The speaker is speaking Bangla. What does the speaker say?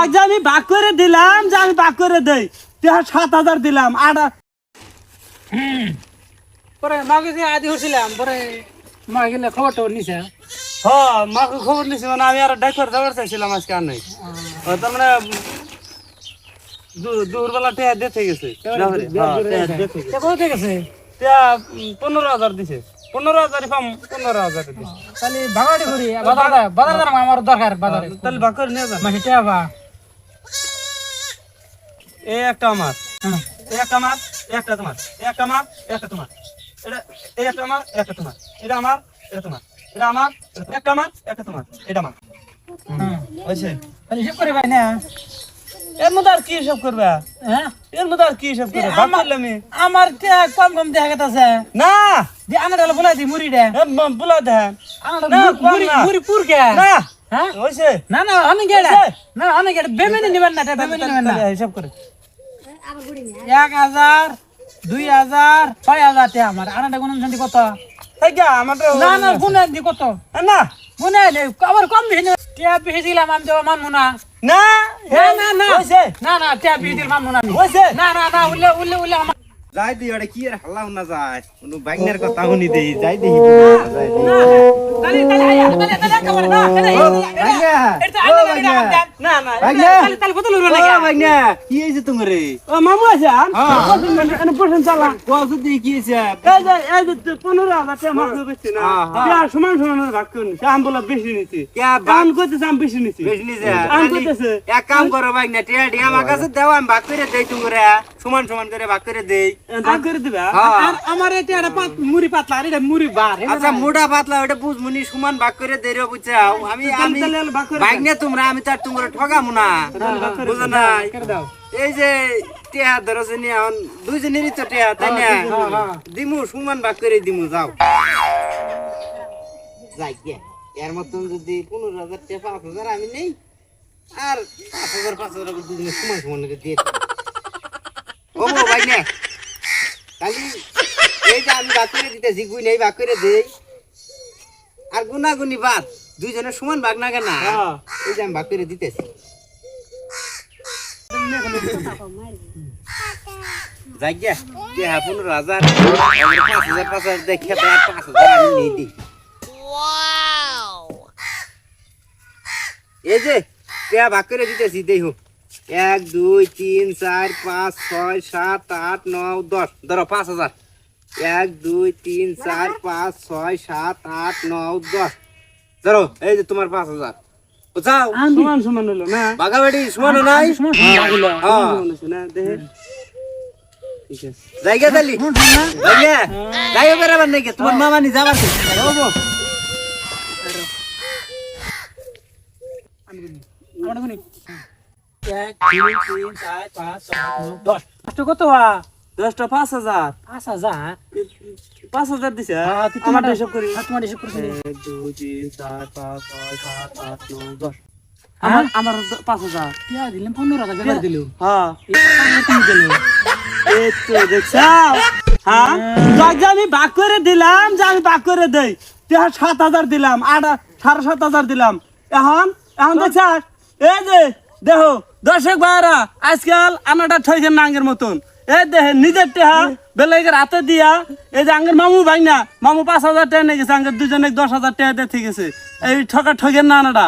যাক যে আমি বাক করে দিলাম যে আমি ভাগ করে দেই সাত হাজার দিলাম আট পরে মাকে যে আদি হচ্ছিলাম পরে মা গেলে খবর টবর নিছে। হ মাকে খবর নিছি মানে আমি আর ডাক্তার যাবার চাইছিলাম আজকে আর নাই। তার মানে দুপুরবেলা টেয়া দেখে গেছে। হ্যাঁ, গেছে। পনেরো হাজার দিছে। পনেরো হাজার পাম পনেরো হাজার দিছে। তাহলে ভাগাড়ি করি বাজার বাজার আমার দরকার বাজারে তাহলে নিয়ে বা এই একটা আমার। হ্যাঁ। একটা আমার একটা তোমার। একটা আমার একটা তোমার। এটা এই একটা আমার একটা তোমার। এটা আমার এটা তোমার। এটা আমার একটা আমার একটা তোমার। এটা আমার। হ্যাঁ। হয়েছে। তাহলে হিসেব করে ভাই না। এর মধ্যে আর কি হিসাব করবে? হ্যাঁ? এর মধ্যে আর কি হিসাব করবে? ভাগ করলে আমার কম কম দেখা গেছে না। যে আনাটা বলে দি মুড়ি দে। এ দেন পুর কে? না। হ্যাঁ? হয়েছে? না না অনেক হয়েছে? না অনেক গেড়ে বেমেনি নেবেন না বেমেনি নেবেন না। হিসাব করে। এক হাজার দুই হাজার ছয় হাজার টেয়া আমার। আনাটা কোন শান্তি কত? না না গুনে দি কত? না। নেই আবার কম বেশি টেয়া বেশি দিলাম আমি তো মানবো না না না না। না না না টেয়া বেশি দিলাম মানবো না আমি। না না না উল্লে উল্লে উল্লে আমার যাই দি ওটা কি আর হাল্লা না যায় কোনো বাইকনের কথা শুনি দেই যাই না না না না না হ্যাঁ, হ্যাঁ। করতেছে এক কাম করো বাইকনা টিয়া টিয়া আমার কাছে দেও আমি ভাগ করে দেই তোমরা সমান সমান করে ভাগ করে দেই। ভাগ করে দিবে? হ্যাঁ। আর আমার এটা একটা পাত মুড়ি পাতলা আর এটা মুড়ি বার আচ্ছা মোটা পাতলা ওটা বুঝমুনি সমান ভাগ করে দেই রে বুঝছাও আমি আমি ভাগ নিয়ে তোমরা আমি তার তোমরা ঠগামু না। বুঝো না এই যে টিয়া ধরো যে নিয়ে এখন দুইজনেরই তো টিয়া তাই না দিমু সমান ভাগ করে দিমু যাও। যাই গে এর মতন যদি পনেরো হাজার পাঁচ হাজার আমি নেই আর পাঁচ হাজার পাঁচ হাজার দুজনে সমান সমান করে দিয়ে দিই। ও মো ভাই নে। খালি এই যে আমি ভাগ করে দিতেছি গুই নেই ভাগ করে দেই। আর গুনাগুনি বাদ দুইজনের সমান ভাগ না কেনা? হ্যাঁ। এই যে আমি ভাগ করে দিতেছি। যাই গিয়া টিয়া পনেরো পাঁচ হাজার পাঁচ হাজার দেখে দেয় পাঁচ হাজার আমি নিয়ে দিই। এই যে টিয়া ভাগ করে দিতেছি দেখো এক দুই তিন চার পাঁচ ছয় সাত আট নয় দশ। ধরো পাঁচ হাজার। এক দুই তিন চার পাঁচ ছয় সাত আট নয় দশ। ধরো এই যে তোমার পাঁচ হাজার। বুঝাও? সমান সমান হলো না? বাগাবাড়ি সমান সমান হইছে না? দেখে। ঠিক আছে। জায়গা তালি। জায়গা। যাইও বেড়াবার নাকি তোমার মামা নি। যাবার তো। আচ্ছা কত দশটা পাঁচ হাজার পাঁচ হাজার পাঁচ হাজার দিছে হ্যাঁ? হ্যাঁ হ্যাঁ আমি ভাগ করে দিলাম যে আমি ভাগ করে দেই তুই সাত হাজার দিলাম আট সাড়ে সাত হাজার দিলাম এখন এখন দেখছাস এই যে দেখো দর্শক ভাইরা আজকাল আনাটা ঠইছেন নাঙ্গের মতন। এই দেহে নিজের টেহা বেলাইকের হাতে দিয়া, এই যে আঙ্গের মামু ভাই না মামু পাঁচ হাজার টাকা নিয়ে গেছে, আঙ্গের দুজনে দশ হাজার টাকা দিয়ে আছে। এই ঠকা ঠকের না আনাটা